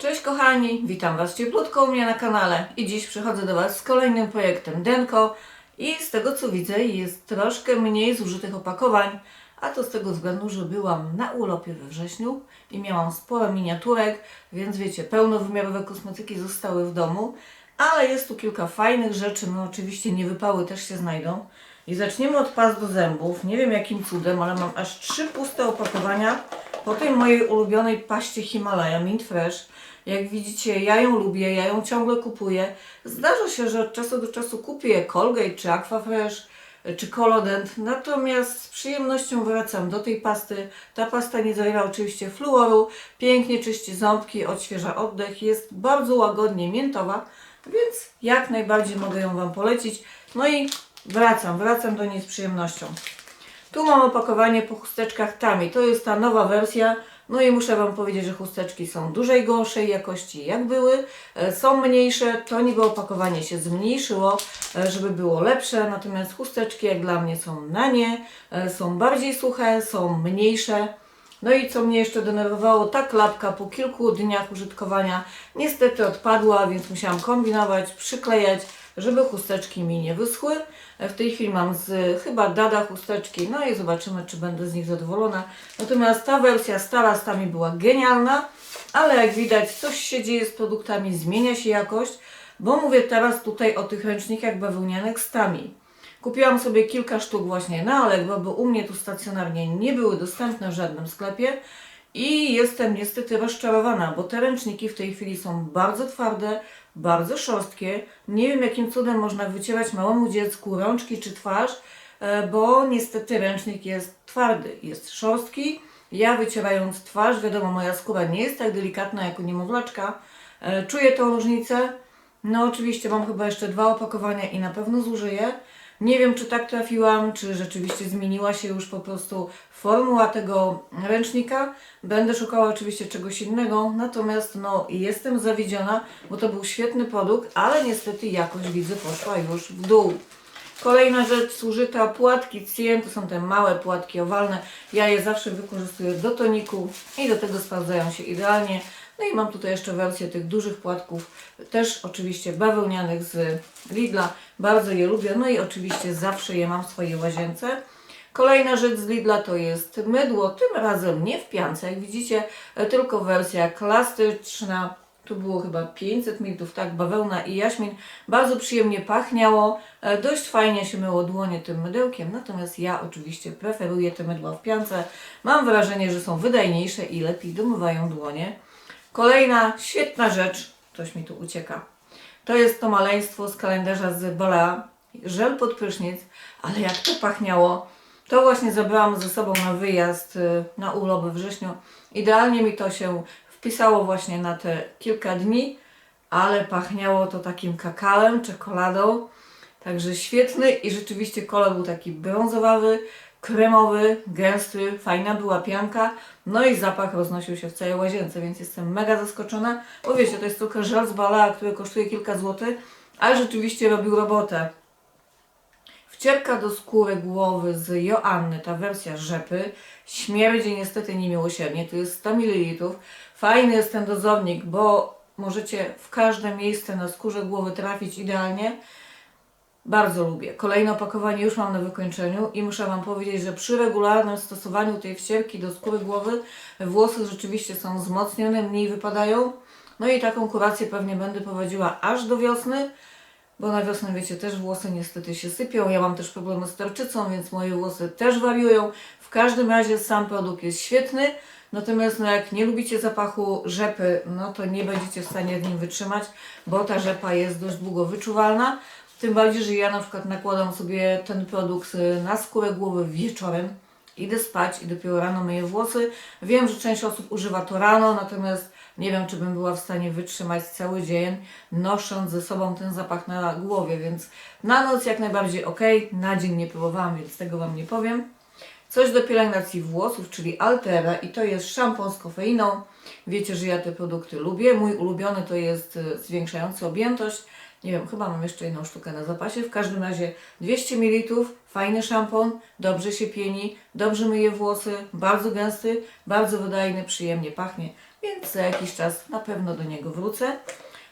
Cześć kochani, witam Was cieplutko u mnie na kanale. I dziś przychodzę do Was z kolejnym projektem Denko. I z tego co widzę jest troszkę mniej zużytych opakowań, a to z tego względu, że byłam na urlopie we wrześniu i miałam sporo miniaturek, więc wiecie, pełnowymiarowe kosmetyki zostały w domu, ale jest tu kilka fajnych rzeczy, no oczywiście nie wypały też się znajdą. I zaczniemy od pas do zębów. Nie wiem jakim cudem, ale mam aż trzy puste opakowania po tej mojej ulubionej paście Himalaya Mint Fresh. Jak widzicie, ja ją lubię, ja ją ciągle kupuję. Zdarza się, że od czasu do czasu kupię Colgate czy Aquafresh czy Colodent, natomiast z przyjemnością wracam do tej pasty. Ta pasta nie zawiera oczywiście fluoru, pięknie czyści ząbki, odświeża oddech, jest bardzo łagodnie miętowa, więc jak najbardziej mogę ją Wam polecić. No i wracam, wracam do niej z przyjemnością. Tu mam opakowanie po chusteczkach Tami. To jest ta nowa wersja. No i muszę Wam powiedzieć, że chusteczki są dużej, gorszej jakości jak były. E, Są mniejsze, to niby opakowanie się zmniejszyło, e, żeby było lepsze. Natomiast chusteczki jak dla mnie są na nie. E, Są bardziej suche, są mniejsze. No i co mnie jeszcze denerwowało, ta klapka po kilku dniach użytkowania niestety odpadła, więc musiałam kombinować, przyklejać, żeby chusteczki mi nie wyschły. W tej chwili mam z chyba Dada chusteczki, no i zobaczymy, czy będę z nich zadowolona. Natomiast ta wersja stara z Tami była genialna, ale jak widać coś się dzieje z produktami, zmienia się jakość, bo mówię teraz tutaj o tych ręcznikach bawełnianych z Tami. Kupiłam sobie kilka sztuk właśnie na Allegro, bo u mnie tu stacjonarnie nie były dostępne w żadnym sklepie i jestem niestety rozczarowana, bo te ręczniki w tej chwili są bardzo twarde, bardzo szorstkie. Nie wiem jakim cudem można wycierać małemu dziecku rączki czy twarz, e, bo niestety ręcznik jest twardy, jest szorstki. Ja wycierając twarz, wiadomo moja skóra nie jest tak delikatna jak u niemowlaczka, e, czuję tą różnicę. No oczywiście mam chyba jeszcze dwa opakowania i na pewno zużyję. Nie wiem, czy tak trafiłam, czy rzeczywiście zmieniła się już po prostu formuła tego ręcznika. Będę szukała oczywiście czegoś innego, natomiast no jestem zawiedziona, bo to był świetny produkt, ale niestety jakość widzę poszła już w dół. Kolejna rzecz, zużyta płatki Cien, to są te małe płatki owalne. Ja je zawsze wykorzystuję do toniku i do tego sprawdzają się idealnie. No i mam tutaj jeszcze wersję tych dużych płatków, też oczywiście bawełnianych z Lidla. Bardzo je lubię, no i oczywiście zawsze je mam w swojej łazience. Kolejna rzecz z Lidla to jest mydło, tym razem nie w piance, jak widzicie, e, tylko wersja klasyczna. Tu było chyba 500 ml, tak, bawełna i jaśmin. Bardzo przyjemnie pachniało, e, dość fajnie się myło dłonie tym mydełkiem, natomiast ja oczywiście preferuję te mydła w piance. Mam wrażenie, że są wydajniejsze i lepiej domywają dłonie. Kolejna świetna rzecz, coś mi tu ucieka. To jest to maleństwo z kalendarza z Balea, żel pod prysznic, ale jak to pachniało. To właśnie zabrałam ze sobą na wyjazd y, na urlop we wrześniu. Idealnie mi to się wpisało właśnie na te kilka dni, ale pachniało to takim kakałem, czekoladą. Także świetny i rzeczywiście kolor był taki brązowawy, kremowy, gęsty, fajna była pianka, no i zapach roznosił się w całej łazience, więc jestem mega zaskoczona. Bo wiecie, to jest tylko żel z Balea, który kosztuje kilka złotych, ale rzeczywiście robił robotę. Wcierka do skóry głowy z Joanny, ta wersja rzepy, śmierdzi niestety niemiłosiernie, to jest 100 ml. Fajny jest ten dozownik, bo możecie w każde miejsce na skórze głowy trafić idealnie. Bardzo lubię. Kolejne opakowanie już mam na wykończeniu i muszę Wam powiedzieć, że przy regularnym stosowaniu tej wcierki do skóry głowy włosy rzeczywiście są wzmocnione, mniej wypadają. No i taką kurację pewnie będę prowadziła aż do wiosny, bo na wiosnę wiecie, też włosy niestety się sypią. Ja mam też problemy z tarczycą, więc moje włosy też wariują. W każdym razie sam produkt jest świetny. Natomiast no jak nie lubicie zapachu rzepy, no to nie będziecie w stanie z nim wytrzymać, bo ta rzepa jest dość długo wyczuwalna. Tym bardziej, że ja na przykład nakładam sobie ten produkt y, na skórę głowy wieczorem. Idę spać i dopiero rano myję włosy. Wiem, że część osób używa to rano, natomiast nie wiem, czy bym była w stanie wytrzymać cały dzień, nosząc ze sobą ten zapach na głowie, więc na noc jak najbardziej ok, na dzień nie próbowałam, więc tego Wam nie powiem. Coś do pielęgnacji włosów, czyli Altera i to jest szampon z kofeiną. Wiecie, że ja te produkty lubię. Mój ulubiony to jest y, zwiększający objętość Nie wiem, chyba mam jeszcze jedną sztukę na zapasie. W każdym razie 200 ml, fajny szampon, dobrze się pieni, dobrze myje włosy, bardzo gęsty, bardzo wydajny, przyjemnie pachnie, więc za jakiś czas na pewno do niego wrócę.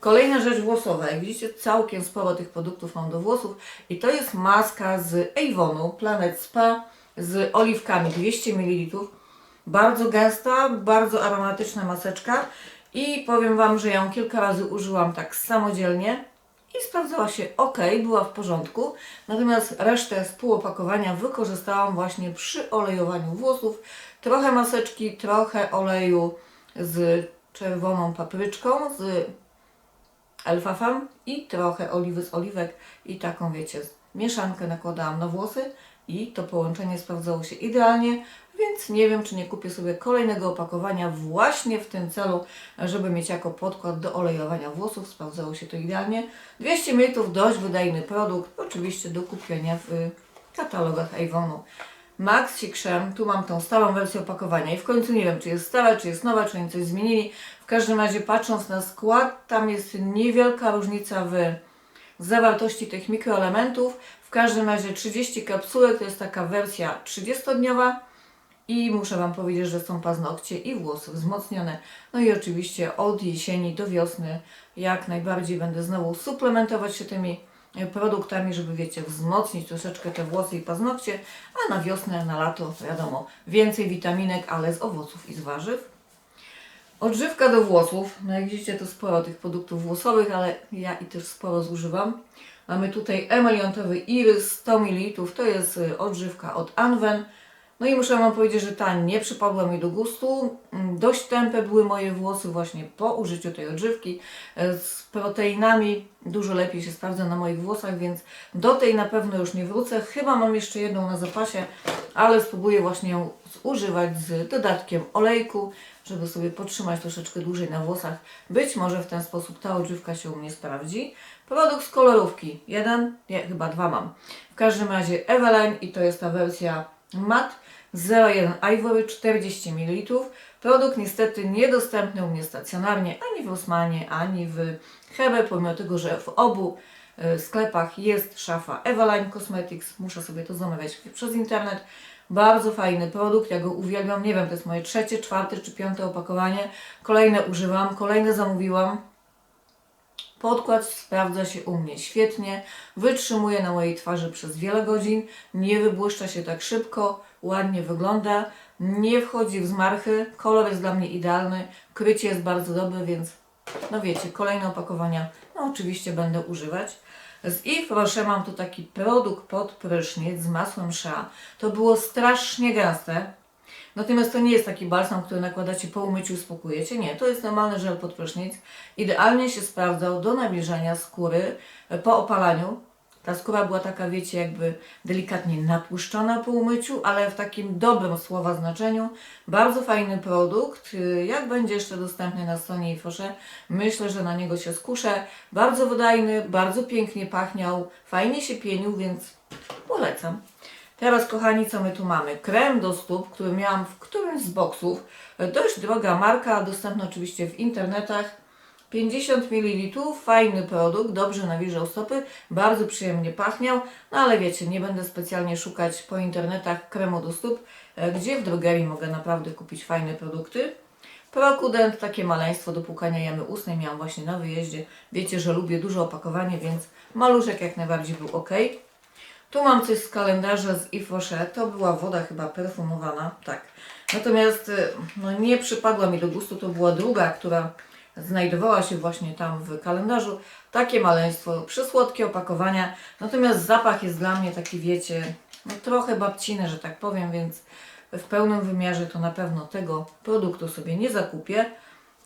Kolejna rzecz włosowa. Jak widzicie, całkiem sporo tych produktów mam do włosów i to jest maska z Avonu Planet Spa z oliwkami 200 ml. Bardzo gęsta, bardzo aromatyczna maseczka i powiem Wam, że ją kilka razy użyłam tak samodzielnie i sprawdzała się ok, była w porządku. Natomiast resztę z półopakowania wykorzystałam właśnie przy olejowaniu włosów. Trochę maseczki, trochę oleju z czerwoną papryczką, z alfafam i trochę oliwy z oliwek i taką wiecie, mieszankę nakładałam na włosy i to połączenie sprawdzało się idealnie, więc nie wiem, czy nie kupię sobie kolejnego opakowania właśnie w tym celu, żeby mieć jako podkład do olejowania włosów. Sprawdzało się to idealnie. 200 ml, dość wydajny produkt, oczywiście do kupienia w katalogach Avonu. Maxi Krem, tu mam tą stałą wersję opakowania i w końcu nie wiem, czy jest stara, czy jest nowa, czy oni coś zmienili. W każdym razie patrząc na skład, tam jest niewielka różnica w zawartości tych mikroelementów. Każdym razie 30 kapsułek to jest taka wersja 30-dniowa i muszę Wam powiedzieć, że są paznokcie i włosy wzmocnione. No i oczywiście od jesieni do wiosny jak najbardziej będę znowu suplementować się tymi e, produktami, żeby wiecie, wzmocnić troszeczkę te włosy i paznokcie, a na wiosnę, na lato, wiadomo, więcej witaminek, ale z owoców i z warzyw. Odżywka do włosów. No jak widzicie, to sporo tych produktów włosowych, ale ja i też sporo zużywam. Mamy tutaj emeliontowy irys 100 ml. To jest y, odżywka od Anwen. No i muszę Wam powiedzieć, że ta nie przypadła mi do gustu. Mm, Dość tępe były moje włosy właśnie po użyciu tej odżywki. E, Z proteinami dużo lepiej się sprawdza na moich włosach, więc do tej na pewno już nie wrócę. Chyba mam jeszcze jedną na zapasie, ale spróbuję właśnie ją zużywać z dodatkiem olejku, żeby sobie podtrzymać troszeczkę dłużej na włosach. Być może w ten sposób ta odżywka się u mnie sprawdzi. Produkt z kolorówki. Jeden, nie, chyba dwa mam. W każdym razie Eveline i to jest ta wersja mat 01 Ivory 40 ml. Produkt niestety niedostępny u mnie stacjonarnie, ani w Rossmanie, ani w Hebe, pomimo tego, że w obu e, sklepach jest szafa Eveline Cosmetics. Muszę sobie to zamawiać przez internet. Bardzo fajny produkt, ja go uwielbiam. Nie wiem, to jest moje trzecie, czwarte czy piąte opakowanie. Kolejne używam, kolejne zamówiłam. Podkład sprawdza się u mnie świetnie, wytrzymuje na mojej twarzy przez wiele godzin, nie wybłyszcza się tak szybko, ładnie wygląda, nie wchodzi w zmarchy, kolor jest dla mnie idealny, krycie jest bardzo dobre, więc no wiecie, kolejne opakowania no oczywiście będę używać. Z Yves Rocher mam tu taki produkt pod prysznic z masłem Shea. To było strasznie gęste, Natomiast to nie jest taki balsam, który nakładacie po umyciu uspokojecie. Nie, to jest normalny żel pod prysznic. Idealnie się sprawdzał do nawilżania skóry e, po opalaniu. Ta skóra była taka, wiecie, jakby delikatnie natłuszczona po umyciu, ale w takim dobrym słowa znaczeniu. Bardzo fajny produkt. Y, Jak będzie jeszcze dostępny na stronie Ifosze, myślę, że na niego się skuszę. Bardzo wydajny, bardzo pięknie pachniał, fajnie się pienił, więc polecam. Teraz, kochani, co my tu mamy? Krem do stóp, który miałam w którymś z boksów. Dość droga marka, dostępna oczywiście w internetach. 50 ml, fajny produkt, dobrze nawilżał stopy, bardzo przyjemnie pachniał, no ale wiecie, nie będę specjalnie szukać po internetach kremu do stóp, e, gdzie w drogerii mogę naprawdę kupić fajne produkty. Prokudent, takie maleństwo do płukania jamy ustnej miałam właśnie na wyjeździe. Wiecie, że lubię duże opakowanie, więc maluszek jak najbardziej był ok. Tu mam coś z kalendarza z Rocher. To była woda chyba perfumowana, tak. Natomiast y, no, nie przypadła mi do gustu. To była druga, która znajdowała się właśnie tam w kalendarzu. Takie maleństwo, przysłodkie opakowania. Natomiast zapach jest dla mnie taki, wiecie, no, trochę babciny, że tak powiem, więc w pełnym wymiarze to na pewno tego produktu sobie nie zakupię.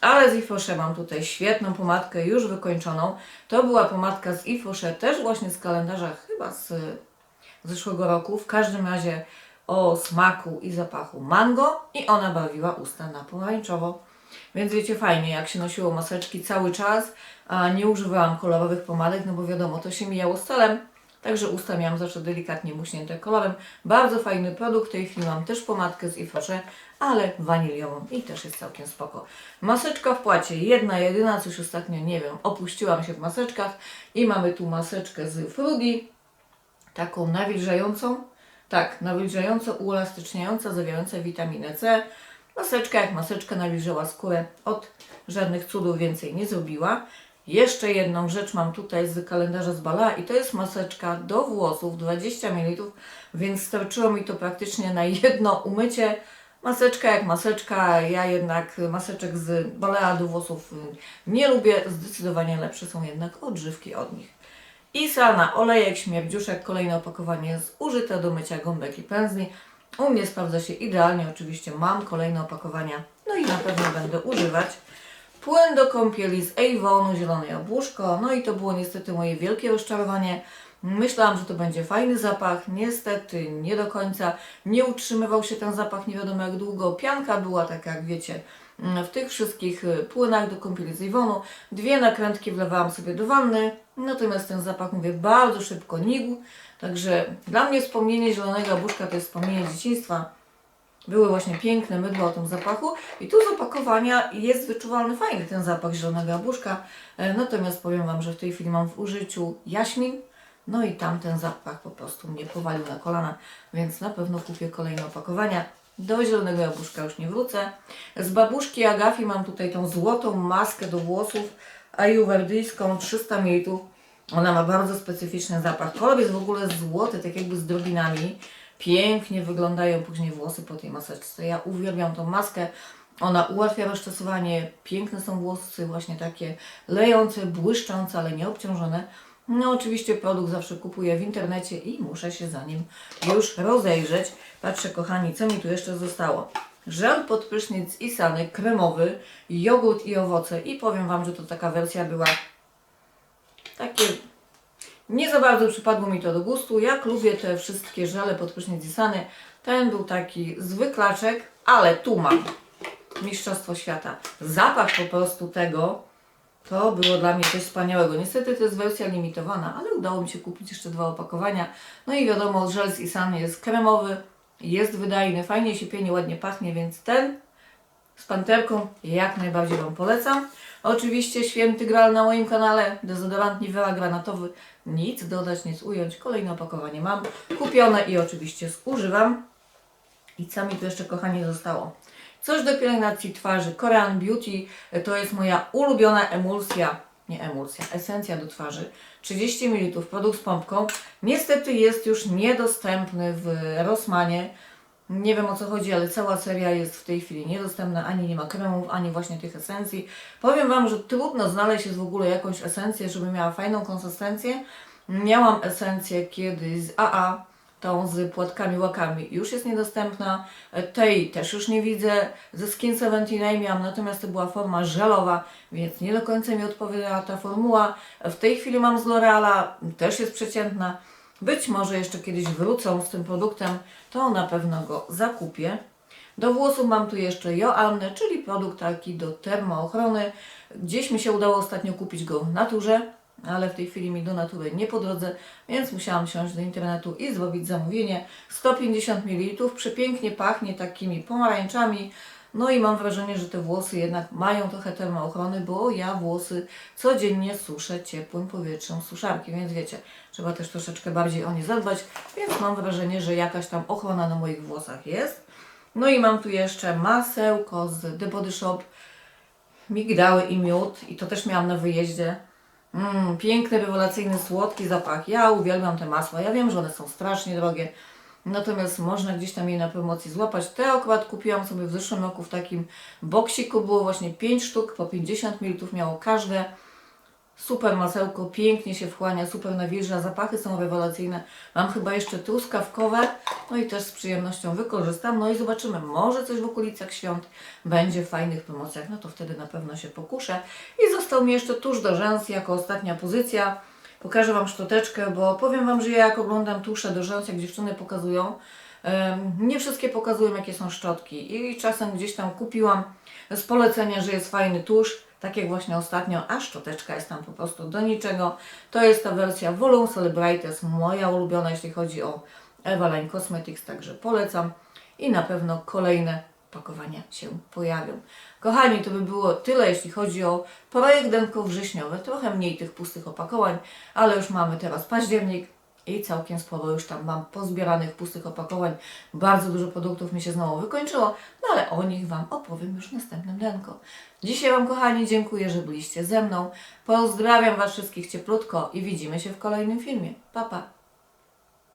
Ale z Rocher mam tutaj świetną pomadkę, już wykończoną. To była pomadka z Rocher, też właśnie z kalendarza, chyba z zeszłego roku. W każdym razie o smaku i zapachu mango i ona bawiła usta na pomarańczowo. Więc wiecie, fajnie, jak się nosiło maseczki cały czas, a nie używałam kolorowych pomadek, no bo wiadomo, to się mijało z celem. Także usta miałam zawsze delikatnie muśnięte kolorem. Bardzo fajny produkt. W tej chwili mam też pomadkę z Ifocze, ale waniliową i też jest całkiem spoko. Maseczka w płacie, jedna, jedyna, coś ostatnio nie wiem, opuściłam się w maseczkach i mamy tu maseczkę z Fruity, taką nawilżającą, tak, nawilżająco, uelastyczniająca, zawierająca witaminę C. Maseczka jak maseczka nawilżyła skórę, od żadnych cudów więcej nie zrobiła. Jeszcze jedną rzecz mam tutaj z kalendarza z Bala i to jest maseczka do włosów 20 ml, więc starczyło mi to praktycznie na jedno umycie. Maseczka jak maseczka, ja jednak maseczek z Balea do włosów nie lubię, zdecydowanie lepsze są jednak odżywki od nich. I sana, olejek, śmierdziuszek, kolejne opakowanie zużyte do mycia gąbek i pędzli. U mnie sprawdza się idealnie, oczywiście mam kolejne opakowania, no i na pewno będę używać. Płyn do kąpieli z Avonu, zielone jabłuszko, no i to było niestety moje wielkie rozczarowanie. Myślałam, że to będzie fajny zapach, niestety nie do końca. Nie utrzymywał się ten zapach nie wiadomo jak długo. Pianka była taka, jak wiecie, w tych wszystkich y, płynach do kąpieli z. Dwie nakrętki wlewałam sobie do wanny, natomiast ten zapach, mówię, bardzo szybko nigł. Także dla mnie wspomnienie zielonego jabłuszka to jest wspomnienie dzieciństwa. Były właśnie piękne mydła o tym zapachu i tu z opakowania jest wyczuwalny fajny ten zapach zielonego jabłuszka. E, Natomiast powiem Wam, że w tej chwili mam w użyciu jaśmin, no i tam ten zapach po prostu mnie powalił na kolana, więc na pewno kupię kolejne opakowania. Do zielonego jabłuszka już nie wrócę. Z babuszki Agafi mam tutaj tą złotą maskę do włosów ayurvedyjską 300 ml. Ona ma bardzo specyficzny zapach. Kolor jest w ogóle złoty, tak jakby z drobinami. Pięknie wyglądają później włosy po tej maseczce. Ja uwielbiam tą maskę. Ona ułatwia rozczesywanie. Piękne są włosy, właśnie takie lejące, błyszczące, ale nie obciążone. No oczywiście produkt zawsze kupuję w internecie i muszę się za nim już rozejrzeć. Patrzę kochani, co mi tu jeszcze zostało. Żel pod prysznic Isany, kremowy, jogurt i owoce. I powiem Wam, że to taka wersja była takie nie za bardzo przypadło mi to do gustu. Jak lubię te wszystkie żele pod prysznic Isany, ten był taki zwyklaczek, ale tu mam Mistrzostwo Świata. Zapach po prostu tego to było dla mnie coś wspaniałego. Niestety to jest wersja limitowana, ale udało mi się kupić jeszcze dwa opakowania. No i wiadomo, żel z Isany jest kremowy, jest wydajny, fajnie się pieni, ładnie pachnie, więc ten z panterką jak najbardziej Wam polecam. Oczywiście święty gral na moim kanale, dezodorant Nivea granatowy, nic dodać, nic ująć. Kolejne opakowanie mam kupione i oczywiście zużywam. I co mi tu jeszcze kochanie zostało? Coś do pielęgnacji twarzy. Korean Beauty to jest moja ulubiona emulsja, nie emulsja, esencja do twarzy. 30 ml, produkt z pompką. Niestety jest już niedostępny w Rossmanie. Nie wiem o co chodzi, ale cała seria jest w tej chwili niedostępna, ani nie ma kremów, ani właśnie tych esencji. Powiem Wam, że trudno znaleźć jest w ogóle jakąś esencję, żeby miała fajną konsystencję. Miałam esencję kiedyś z AA, tą z płatkami łakami, już jest niedostępna. Tej też już nie widzę. Ze Skin 79 miałam, natomiast to była forma żelowa, więc nie do końca mi odpowiadała ta formuła. W tej chwili mam z L'Oreala, też jest przeciętna. Być może jeszcze kiedyś wrócą z tym produktem, to na pewno go zakupię. Do włosów mam tu jeszcze Joannę, czyli produkt taki do termoochrony. Gdzieś mi się udało ostatnio kupić go w naturze, ale w tej chwili mi do natury nie po drodze, więc musiałam siąść do internetu i zrobić zamówienie. 150 ml, przepięknie pachnie takimi pomarańczami. No i mam wrażenie, że te włosy jednak mają trochę termoochrony, bo ja włosy codziennie suszę ciepłym powietrzem suszarki, więc wiecie, trzeba też troszeczkę bardziej o nie zadbać, więc mam wrażenie, że jakaś tam ochrona na moich włosach jest. No i mam tu jeszcze masełko z The Body Shop, migdały i miód i to też miałam na wyjeździe. Mm, piękny, rewelacyjny, słodki zapach. Ja uwielbiam te masła. Ja wiem, że one są strasznie drogie. Natomiast można gdzieś tam je na promocji złapać. Te akurat kupiłam sobie w zeszłym roku w takim boksiku. Było właśnie 5 sztuk, po 50 ml miało każde. Super masełko, pięknie się wchłania, super nawilża, zapachy są rewelacyjne. Mam chyba jeszcze truskawkowe, no i też z przyjemnością wykorzystam. No i zobaczymy, może coś w okolicach świąt będzie w fajnych promocjach, no to wtedy na pewno się pokuszę. I został mi jeszcze tusz do rzęs jako ostatnia pozycja. Pokażę Wam szczoteczkę, bo powiem Wam, że ja jak oglądam tusze do rzęs, jak dziewczyny pokazują, nie wszystkie pokazują jakie są szczotki i czasem gdzieś tam kupiłam z polecenia, że jest fajny tusz. Tak jak właśnie ostatnio, a szczoteczka jest tam po prostu do niczego. To jest ta wersja Volume Celebrites, moja ulubiona, jeśli chodzi o Evaline Cosmetics, także polecam i na pewno kolejne pakowania się pojawią. Kochani, to by było tyle, jeśli chodzi o projekt Denko wrześniowy. Trochę mniej tych pustych opakowań, ale już mamy teraz październik i całkiem sporo już tam mam pozbieranych pustych opakowań. Bardzo dużo produktów mi się znowu wykończyło, no ale o nich Wam opowiem już w następnym Denko. Dzisiaj Wam, kochani, dziękuję, że byliście ze mną. Pozdrawiam Was wszystkich cieplutko i widzimy się w kolejnym filmie. Pa, pa!